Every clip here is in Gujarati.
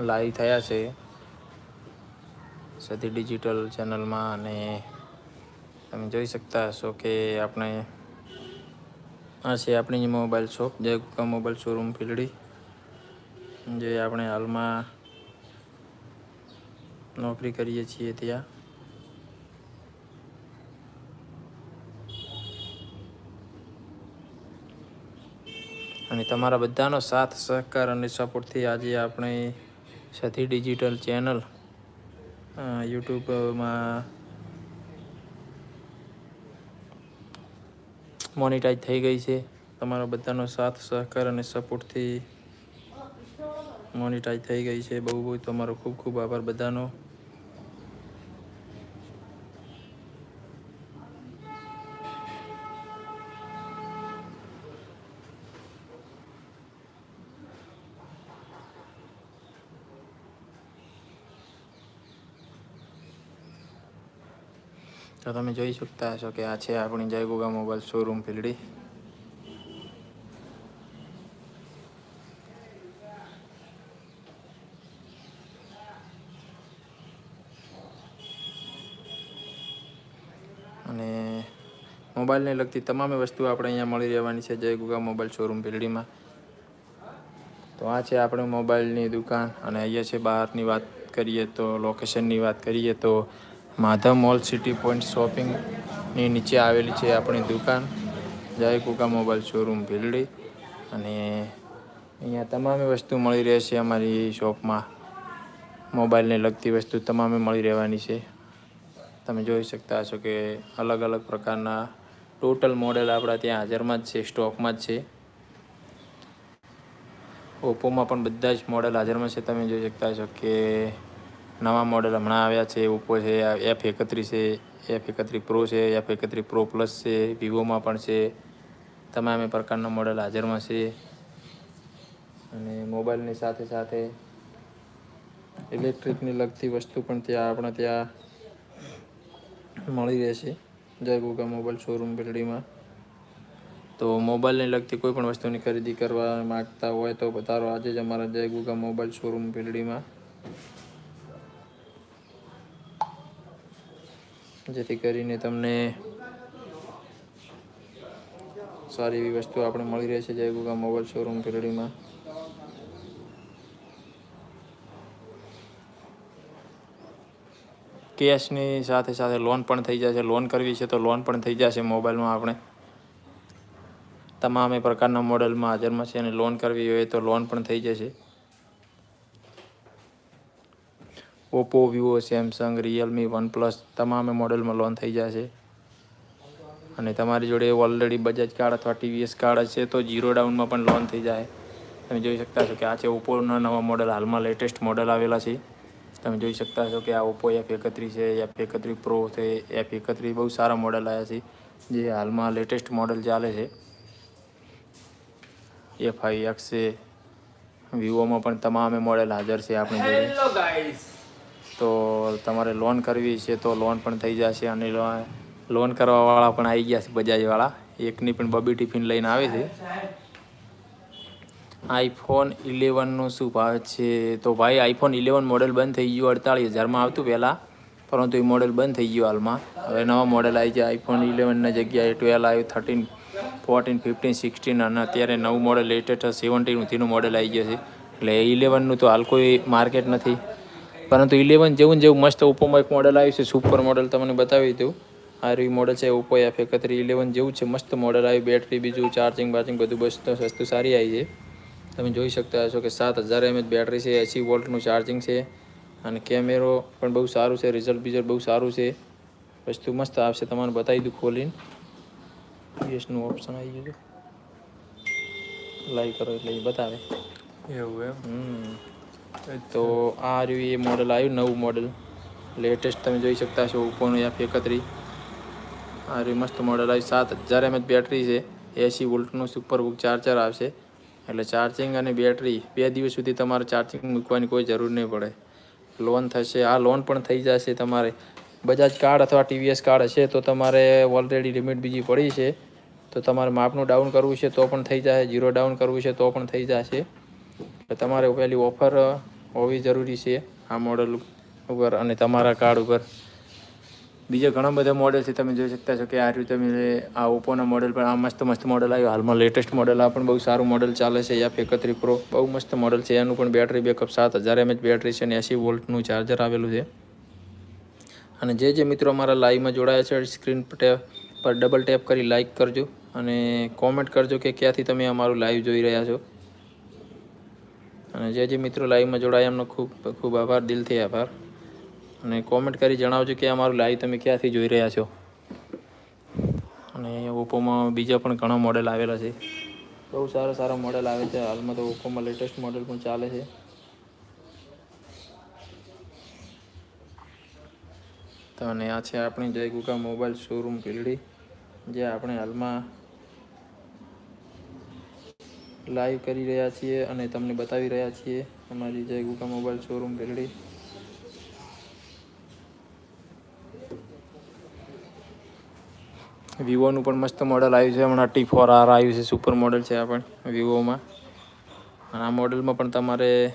લાઈવ થયા છે. સધી ડિજિટલ ચેનલમાં અને તમે જોઈ શકતા હશો કે આપણે આ છે આપણી મોબાઈલ શોપ જે મોબાઈલ શોરૂમ ફીલડી જે આપણે હાલમાં નોકરી કરીએ છીએ ત્યાં. અને તમારા બધાનો સાથ, સહકાર અને સપોર્ટથી આજે આપણે સતી ડિજિટલ ચેનલ યુટ્યુબમાં મોનિટાઈઝ થઈ ગઈ છે. તમારા બધાનો સાથ, સહકાર અને સપોર્ટથી મોનિટાઈઝ થઈ ગઈ છે બહુ બહુ. તમારો ખૂબ ખૂબ આભાર બધાનો. તો તમે જોઈ શકતા હશો કે આ છે આપણી જયગુગા મોબાઈલ શોરૂમ ફીલડી અને મોબાઈલને લગતી તમામ વસ્તુ આપણે અહીંયા મળી રહેવાની છે જયગુગા મોબાઈલ શોરૂમ ફીલડીમાં તો આ છે આપણે મોબાઈલની દુકાન અને અહીંયા છે બહારની વાત કરીએ તો લોકેશનની વાત કરીએ તો માધવ મોલ સિટી પોઈન્ટ શોપિંગની નીચે આવેલી છે આપણી દુકાન. જય કુકા મોબાઈલ શોરૂમ ભીલડી. અને અહીંયા તમામે વસ્તુ મળી રહેશે અમારી શોપમાં. મોબાઈલને લગતી વસ્તુ તમામે મળી રહેવાની છે. તમે જોઈ શકતા હશો કે અલગ અલગ પ્રકારના ટોટલ મોડેલ આપણા ત્યાં હાજરમાં જ છે, સ્ટોકમાં જ છે. ઓપ્પોમાં પણ બધા જ મોડેલ હાજરમાં છે. તમે જોઈ શકતા હશો કે નવા મોડેલ હમણાં આવ્યા છે ઓપ્પો છે એફ એકત્રીસ છે એફ એકત્રીસ પ્રો છે એફ એકત્રીસ પ્રો પ્લસ છે વિવોમાં પણ છે. તમામે પ્રકારના મોડેલ હાજરમાં છે. અને મોબાઈલની સાથે સાથે ઇલેક્ટ્રિકની લગતી વસ્તુ પણ ત્યાં આપણે ત્યાં મળી રહેશે જય ગોગા મોબાઈલ શોરૂમ બિલ્ડીમાં તો મોબાઈલને લગતી કોઈ પણ વસ્તુની ખરીદી કરવા માગતા હોય તો પધારો આજે જ અમારા જય ગુગા મોબાઈલ શોરૂમ બિલ્ડીમાં જેથી કરીને તમને સારી એવી વસ્તુ આપણે મળી રહેશે જય ગુગા મોબાઈલ શોરૂમ બિલ્ડીમાં કેશની સાથે સાથે લોન પણ થઈ જશે. લોન કરવી છે તો લોન પણ થઈ જશે મોબાઈલમાં આપણે. તમામે પ્રકારના મોડેલમાં હાજરમાં છે અને લોન કરવી હોય તો લોન પણ થઈ જશે. Oppo Vivo Samsung Realme OnePlus તમામે મોડેલમાં લોન થઈ જશે. અને તમારી જોડે ઓલરેડી બજાજ કાર્ડ અથવા ટીવીએસ કાર્ડ હશે તો જીરો ડાઉનમાં પણ લોન થઈ જાય. તમે જોઈ શકતા છો કે આ છે ઓપ્પોના નવા મોડેલ. હાલમાં લેટેસ્ટ મોડેલ આવેલા છે. તમે જોઈ શકતા છો કે આ ઓપ્પો એફ એકત્રીસ છે એફ એકત્રીસ પ્રો છે એફ એકત્રીસ બહુ સારા મોડેલ આવ્યા છે. જે હાલમાં લેટેસ્ટ મોડેલ ચાલે છે. એફ આઈ એક્સ છે. વિવોમાં પણ તમામે મોડેલ હાજર છે આપણી જોડે. તો તમારે લોન કરવી છે તો લોન પણ થઈ જશે અને લોન કરવાવાળા પણ આવી ગયા છે બજાજવાળા. એકની પણ બબી ટિફિન લઈને આવે છે. આઈફોન ઇલેવનનો શું ભાવ છે? તો ભાઈ આઈફોન ઇલેવન મોડેલ બંધ થઈ ગયું અડતાળીસ હજારમાં આવતું પહેલાં. પરંતુ એ મોડેલ બંધ થઈ ગયું હાલમાં. હવે નવા મોડેલ આવી ગયા. આઈફોન ઇલેવનના જગ્યાએ ટ્વેલ્વ આવ્યું થર્ટીન ફોર્ટીન ફિફ્ટીન સિક્સટીન અને અત્યારે નવું મોડેલ લેટેસ્ટ સેવન્ટીન સુધીનું મોડેલ આવી ગયું છે. એટલે ઇલેવનનું તો હાલ કોઈ માર્કેટ નથી. પરંતુ ઇલેવન જેવું ને જેવું મસ્ત ઓપ્પોમાં એક મોડેલ આવ્યું છે સુપર મોડેલ તમને બતાવી દઉં. આ રહ્યું મોડેલ છે ઓપ્પો એફ એકત્રીસ ઇલેવન જેવું છે મસ્ત મોડેલ આવ્યું બેટરી બીજું ચાર્જિંગ બાર્જિંગ બધું બસ સસ્તું સારી આવી છે. તમે જોઈ શકતા હશો કે સાત હજાર એમએચ બેટરી છે એસી વોલ્ટનું ચાર્જિંગ છે અને કેમેરો પણ બહુ સારું છે રિઝલ્ટ બીઝલ્ટ બહુ સારું છે. વસ્તુ મસ્ત આવશે તમારે બતાવી દઉં ખોલીને. યુએસનું ઓપ્શન આવી ગયું લાઈવ કરો એટલે એ બતાવે. એવું એમ? હમ. તો આ રહ્યું એ મોડલ આવ્યું, નવું મોડલ લેટેસ્ટ તમે જોઈ શકતા છો ઓપ્પોનું એફ એકત્રીસ. આ રહ્યું મસ્ત મોડલ આવ્યું. સાત હજાર એમએચ બેટરી છે. એસી વોલ્ટનું સુપર બુક ચાર્જર આવશે. એટલે ચાર્જિંગ અને બેટરી બે દિવસ સુધી તમારે ચાર્જિંગ મૂકવાની કોઈ જરૂર નહીં પડે. લોન થશે. આ લોન પણ થઈ જશે તમારે. બજાજ કાર્ડ અથવા ટીવીએસ કાર્ડ હશે તો તમારે ઓલરેડી લિમિટ બીજી પડી છે. તો તમારે માપનું ડાઉન કરવું છે તો પણ થઈ જશે. જીરો ડાઉન કરવું છે તો પણ થઈ જશે. એટલે તમારે પહેલી ઓફર હોવી જરૂરી છે આ મોડલ ઉપર અને તમારા કાર્ડ ઉપર. બીજા ઘણા બધા મોડલ છે, તમે જોઈ શકતા છો કે આ રીતે તમે આ ઓપ્પોના મોડલ પણ આ મસ્ત મસ્ત મોડલ આવ્યું. હાલમાં લેટેસ્ટ મોડલ આ પણ બહુ સારું મોડલ ચાલે છે એફ એકત્રી પ્રો બહુ મસ્ત મોડલ છે, એનું પણ બેટરી બેકઅપ સાત હજાર એમએચ બેટરી છે અને એસી વોલ્ટનું ચાર્જર આવેલું છે. અને જે જે મિત્રો અમારા લાઈવમાં જોડાયા છે સ્ક્રીન પર ડબલ ટેપ કરી લાઈક કરજો અને કોમેન્ટ કરજો કે ક્યાંથી તમે અમારું લાઈવ જોઈ રહ્યા છો. જે જે મિત્રો લાઈવમાં જોડાયા, એમનો ખૂબ ખૂબ આભાર, દિલથી આભાર. અને કોમેન્ટ કરી જણાવજો કે અમારું લાઈવ તમે ક્યાંથી જોઈ રહ્યા છો. અને ઓપ્પોમાં બીજા પણ ઘણા મોડેલ આવેલા છે. બહુ સારા સારા મોડેલ આવે છે. હાલમાં તો ઓપ્પોમાં લેટેસ્ટ મોડેલ પણ ચાલે છે. તો અને આ છે આપણી જય ગુકા મોબાઈલ શોરૂમ પીલડી જે આપણે હાલમાં લાઈવ કરી રહ્યા છીએ અને તમને બતાવી રહ્યા છીએ અમારી જય ગુકા મોબાઈલ શોરૂમ ભીલડી વિવોનું પણ મસ્ત મોડલ આવ્યું છે. હમણાં ટી ફોર આર આવ્યું છે. સુપર મોડલ છે આ પણ વિવોમાં. અને આ મોડલમાં પણ તમારે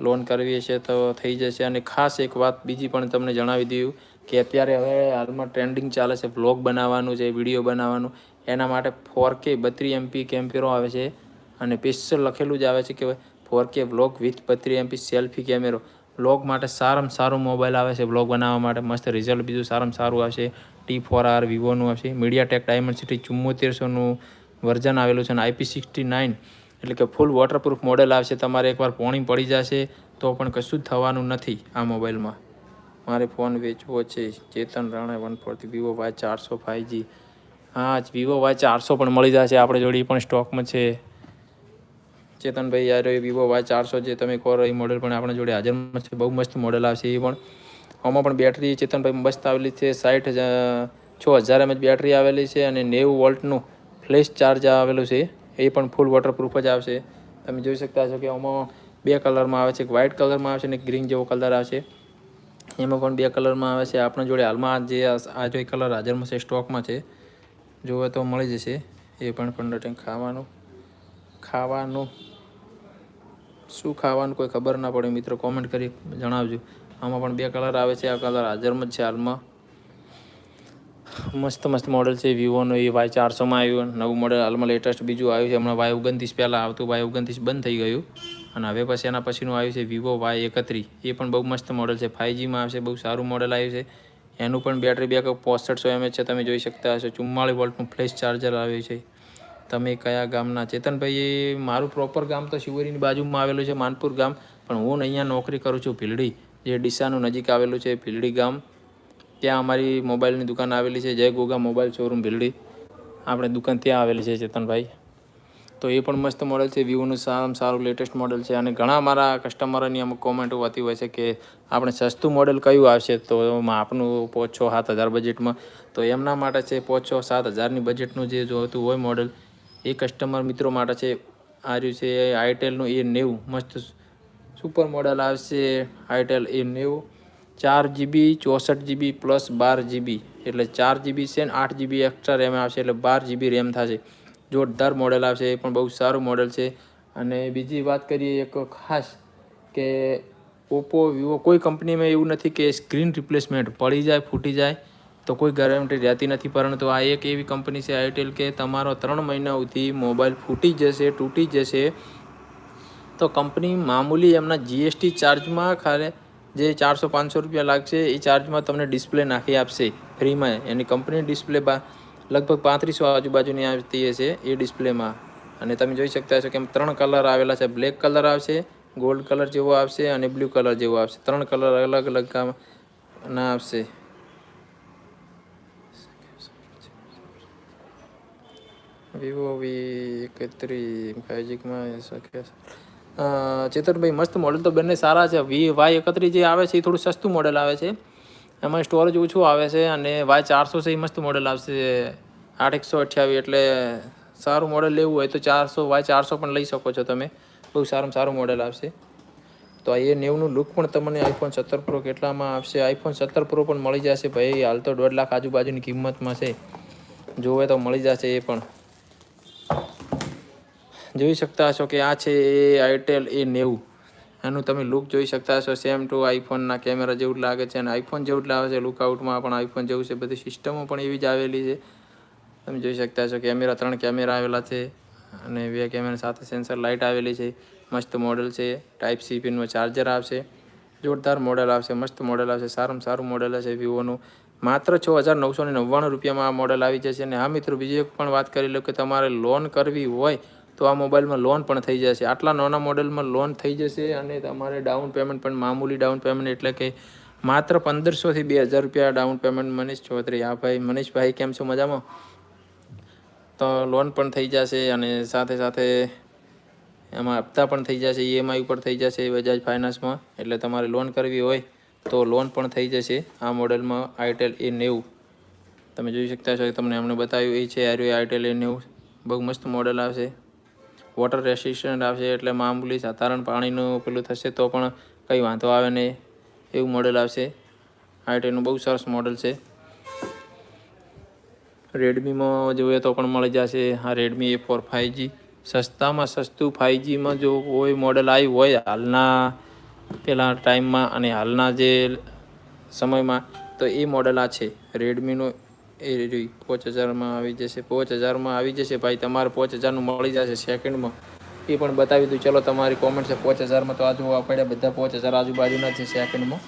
લોન કરવી છે તો થઈ જશે. અને ખાસ એક વાત બીજી પણ તમને જણાવી દઉં કે અત્યારે હવે હાલમાં ટ્રેન્ડિંગ ચાલે છે. વ્લોગ બનાવવાનું છે વીડિયો બનાવવાનું. એના માટે ફોર કે બત્રીસ એમપી કેમેરો આવે છે અને સ્પેશિયલ લખેલું જ આવે છે કે ફોર કે બ્લોક વિથ બત્રીસ એમપી સેલ્ફી કેમેરો વ્લોગ માટે સારામાં સારું મોબાઈલ આવે છે વ્લોગ બનાવવા માટે મસ્ત રિઝલ્ટ બીજું સારામાં સારું આવશે. ટી ફોર આર વિવોનું આવશે. મીડિયાટેક ડાયમંડ સિટી ચુમ્મોતેરસોનું વર્ઝન આવેલું છે અને આઈપી સિક્સટી નાઇન એટલે કે ફૂલ વોટરપ્રૂફ મોડેલ આવશે. તમારે એકવાર પોણી પડી જશે તો પણ કશું જ થવાનું નથી આ મોબાઈલમાં મારે ફોન વેચવો છે. ચેતન રાણા વન ફોરથી વિવો વાય ચારસો ફાઇવજી હા વિવો વાય ચારસો પણ મળી જશે આપણે જોડે પણ સ્ટોકમાં છે. ચેતનભાઈ યાર વિવો વાય ચારસો જે તમે કહો એ મોડેલ પણ આપણે જોડે હાજરમાં છે, બહુ મસ્ત મોડેલ આવશે એ પણ. આમાં પણ બેટરી ચેતનભાઈ મસ્ત આવેલી છે સાઠ છ હજાર એમએચ બેટરી આવેલી છે અને નેવું વોલ્ટનું ફ્લેશ ચાર્જ આવેલું છે, એ પણ ફૂલ વોટરપ્રૂફ જ આવશે. તમે જોઈ શકતા છો કે આમાં બે કલરમાં આવે છે, એક વ્હાઇટ કલરમાં આવે છે અને ગ્રીન જેવો કલર આવશે. એમાં પણ બે કલરમાં આવે છે, આપણા જોડે હાલમાં જે આ જો કલર હાજરમાં છે, સ્ટોકમાં છે. જોવે તો મળી જશે. એ પણ પંદર ટેંક ખાવાનું. ખાવાનું. શું ખાવાનું કોઈ ખબર ના પડે. મિત્રો કોમેન્ટ કરી જણાવજો. આમાં પણ બે કલર આવે છે. આ કલર હાજરમાં જ છે હાલમાં. મસ્ત મસ્ત મોડલ છે. વિવોનું એ વાય ચારસોમાં આવ્યું. નવું મોડલ હાલમાં લેટેસ્ટ બીજું આવ્યું છે. હમણાં વાય ઓગણત્રીસ પહેલાં આવતું. વાય ઓગણત્રીસ બંધ થઈ ગયું. અને હવે પછી એના પછીનું આવ્યું છે વિવો વાય એકત્રીસ. એ પણ બહુ મસ્ત મોડલ છે. ફાઇવજીમાં આવશે. બહુ સારું મોડલ આવ્યું છે. એનું પણ બેટરી બેકઅપ પોસઠસો એમએચ છે, તમે જોઈ શકતા હશો. ચુમ્માળીસ વોલ્ટનું ફ્લેશ ચાર્જર આવ્યું છે. તમે કયા ગામના? ચેતનભાઈ મારું પ્રોપર ગામ તો શિવરીની બાજુમાં આવેલું છે, માનપુર ગામ. પણ હું અહીંયા નોકરી કરું છું, ભીલડી, જે ડીસાનું નજીક આવેલું છે, ભીલડી ગામ. ત્યાં અમારી મોબાઈલની દુકાન આવેલી છે, જય ગોગા મોબાઈલ શોરૂમ ભીલડી. આપણે દુકાન ત્યાં આવેલી છે, ચેતનભાઈ. તો એ પણ મસ્ત મોડલ છે. વિવોનું સારામાં સારું લેટેસ્ટ મોડલ છે. અને ઘણા મારા કસ્ટમરોની અમુક કોમેન્ટો હોતી હોય છે કે આપણે સસ્તું મોડલ કયું આવશે? તો આપનું પાંચ સાત હજાર બજેટમાં તો એમના માટે છે પાંચ સાત હજારની બજેટનું જે જોતું હોય મોડલ એ કસ્ટમર મિત્રો માટે છે આ રહ્યું છે આઈટેલનું એ નેવું. મસ્ત સુપર મોડલ આવશે આઈટેલ એ નેવું. ચાર જીબી ચોસઠ જીબી પ્લસ બાર જીબી એટલે ચાર જીબી છે ને આઠ જીબી એક્સ્ટ્રા રેમ આવશે. એટલે બાર જીબી રેમ થશે. જોરદાર મોડેલ આવશે, એ પણ બહુ સારું મોડેલ છે. અને બીજી વાત કરીએ એક ખાસ કે ઓપ્પો વિવો કોઈ કંપનીમાં એવું નથી કે સ્ક્રીન રિપ્લેસમેન્ટ પડી જાય, ફૂટી જાય, તો કોઈ ગેરંટી રહેતી નથી. પરંતુ આ એક એવી કંપની છે આઈટેલ કે તમારો ત્રણ મહિના સુધી મોબાઈલ ફૂટી જશે, તૂટી જશે. તો કંપની મામૂલી એમના જીએસટી ચાર્જમાં ખાલી જે ચારસો પાંચસો રૂપિયા લાગશે, એ ચાર્જમાં તમને ડિસ્પ્લે નાખી આપશે ફ્રીમાં એની કંપની ડિસ્પ્લે બા લગભગ પાંત્રીસો આજુબાજુની આવતી હશે એ ડિસ્પ્લેમાં. અને તમે જોઈ શકતા હશો કે ત્રણ કલર આવેલા છે. બ્લેક કલર આવશે, ગોલ્ડ કલર જેવો આવશે અને બ્લુ કલર જેવો આવશે. ત્રણ કલર અલગ અલગ ના આવશે. વિવો વી એકત્રી ફાઇવજીમાં શકે ચેતનભાઈ મસ્ત મોડલ તો બંને સારા છે. વી વાય એકત્રી જે આવે છે એ થોડું સસ્તું મોડલ આવે છે. એમાં સ્ટોરેજ ઓછું આવે છે અને વાય ચારસો છે એ મસ્ત મોડલ આવશે. આઠ એકસો અઠ્યાવીસ એટલે સારું મોડલ લેવું હોય તો ચારસો, વાય ચારસો પણ લઈ શકો છો તમે. બહુ સારામાં સારું મોડલ આવશે. તો એ નેવનું લુક પણ તમને આઈફોન સત્તર પ્રો કેટલામાં આવશે? આઈફોન સત્તર પ્રો પણ મળી જશે ભાઈ. હાલ તો દોઢ લાખ આજુબાજુની કિંમતમાં છે. જોવે તો મળી જશે એ પણ. જોઈ શકતા હશો કે આ છે એ આઈટેલ એ નેવું. એનું તમે લુક જોઈ શકતા હશો. સેમ ટુ આઈફોનના કેમેરા જેવું લાગે છે અને આઈફોન જેવું જ લાવે છે. લુકઆઉટમાં પણ આઈફોન જેવું છે. બધી સિસ્ટમો પણ એવી જ આવેલી છે. તમે જોઈ શકતા હશો કેમેરા ત્રણ કેમેરા આવેલા છે અને બે કેમેરા સાથે સેન્સર લાઇટ આવેલી છે. મસ્ત મોડલ છે. ટાઈપ સી પિનનું ચાર્જર આવશે. જોરદાર મોડલ આવશે. મસ્ત મોડલ આવશે. સારામાં સારું મોડલ હશે વિવોનું માત્ર છ હજાર નવસો ને નવ્વાણું રૂપિયામાં આ મોડલ આવી જશે. અને હા મિત્રો, બીજી એક પણ વાત કરી લો કે તમારે લોન કરવી હોય તો આ મોબાઈલમાં લોન પણ થઈ જશે. આટલા નાના મોડલમાં લોન થઈ જશે અને તમારે ડાઉન પેમેન્ટ પણ મામૂલી ડાઉન પેમેન્ટ એટલે કે માત્ર પંદરસોથી બે હજાર રૂપિયા ડાઉન પેમેન્ટ મનીષ ચૌધરી. હા ભાઈ, મનીષભાઈ કેમ છો મજામાં? તો લોન પણ થઈ જશે અને સાથે સાથે એમાં હપ્તા પણ થઈ જશે ઈએમઆઈ ઉપર થઈ જશે બજાજ ફાઇનાન્સમાં એટલે તમારે લોન કરવી હોય તો લોન પણ થઈ જશે આ મોડલમાં આઈટેલ એ નેવું તમે જોઈ શકતા છો તમને અમને બતાવ્યું એ છે આર્યું આઈટેલ એ નેવું બહુ મસ્ત મોડલ આવશે. વોટર રેસિસ્ટન્ટ આવશે એટલે મામૂલી સાધારણ પાણીનું પેલું થશે તો પણ કંઈ વાંધો આવે નહીં એવું મોડેલ આવશે. આઈટેલનું બહુ સરસ મોડલ છે. રેડમીમાં જોઈએ તો પણ મળી જશે. આ રેડમી એ ફોર ફાઇવજી સસ્તામાં સસ્તું ફાઇવજીમાં જો કોઈ મોડલ આવ્યું હોય હાલના પેલા ટાઈમમાં અને હાલના જે સમયમાં તો એ મોડલ આ છે. રેડમીનું એ જોઈ પાંચ હજારમાં આવી જશે, પાંચ હજારમાં આવી જશે ભાઈ, તમારે પાંચ હજારનું મળી જશે સેકન્ડમાં. એ પણ બતાવી દઉં, ચલો તમારી કોમેન્ટ છે, પાંચ હજારમાં તો આ જોવા પડ્યા બધા પાંચ હજાર આજુબાજુના છે સેકન્ડમાં.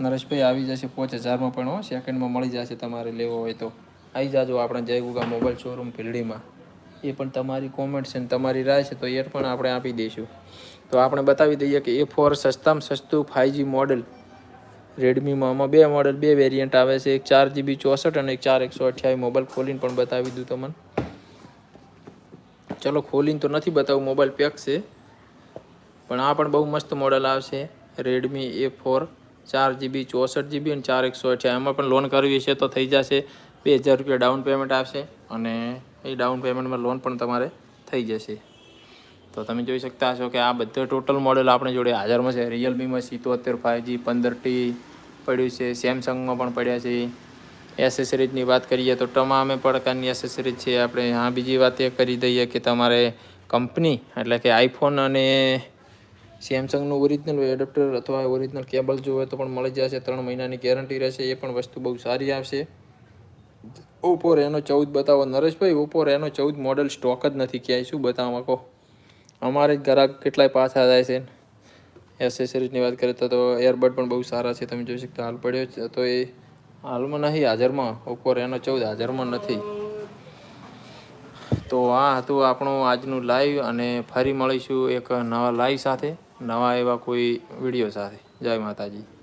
નરેશભાઈ આવી જશે પાંચ હજારમાં પણ, હો, સેકન્ડમાં મળી જશે તમારે લેવો હોય તો. આવી જાજો આપણે જય ગુગા મોબાઈલ શોરૂમ ભીલડીમાં. એ પણ તમારી કોમેન્ટ છે ને તમારી રાય છે તો એ પણ આપણે આપી દઈશું. તો આપણે બતાવી દઈએ કે એ ફોર સસ્તામાં સસ્તું ફાઇવજી મોડલ રેડમીમાં આમાં બે મોડલ બે વેરિયન્ટ આવે છે. એક ચાર જીબી ચોસઠ અને એક ચાર એકસો અઠ્યાવીસ મોબાઈલ ખોલીને પણ બતાવી દઉં તમને. ચલો, ખોલીને તો નથી બતાવું મોબાઈલ પેક છે. પણ આ પણ બહુ મસ્ત મોડલ આવશે. રેડમી એ ફોર ચાર જીબી ચોસઠ જીબી અને ચાર એકસો અઠ્યાવીસ એમાં પણ લોન કરવી છે તો થઈ જશે. બે હજાર રૂપિયા ડાઉન પેમેન્ટ આવશે અને એ ડાઉન પેમેન્ટમાં લોન પણ તમારે થઈ જશે. તો તમે જોઈ શકતા હશો કે આ બધા ટોટલ મોડેલ આપણે જોડે હાજરમાં છે. રિયલમીમાં સિત્તોતેર ફાઇવજી પંદર ટી પડ્યું છે સેમસંગમાં પણ પડ્યા છે. એસેસરીઝની વાત કરીએ તો તમામે પ્રકારની એસેસરીઝ છે. આપણે હા બીજી વાત એ કરી દઈએ કે તમારે કંપની એટલે કે આઈફોન અને સેમસંગનું ઓરિજિનલ એડપ્ટર અથવા ઓરિજિનલ કેબલ જોવે તો પણ મળી જશે. ત્રણ મહિનાની ગેરંટી રહેશે. એ પણ વસ્તુ બહુ સારી આવશે. ઓપો રેનો ચૌદ બતાવો. નરેશભાઈ ઓપો રેનો ચૌદ મોડલ સ્ટોક જ નથી. ક્યાંય શું બતાવવા કહો અમારે જ ગ્રાહક કેટલાય પાછા જાય છે. એસેસરીઝની વાત કરીએ તો એરબડ પણ બહુ સારા છે, તમે જોઈ શકતા હાલ પડ્યો છે. તો એ હાલમાં નહીં, હાજરમાં. ઓપ્પો રેનો ચૌદ, હાજરમાં નથી. તો આ હતું આપણું આજનું લાઈવ અને ફરી મળીશું એક નવા લાઈવ સાથે, નવા એવા કોઈ વીડિયો સાથે. જય માતાજી.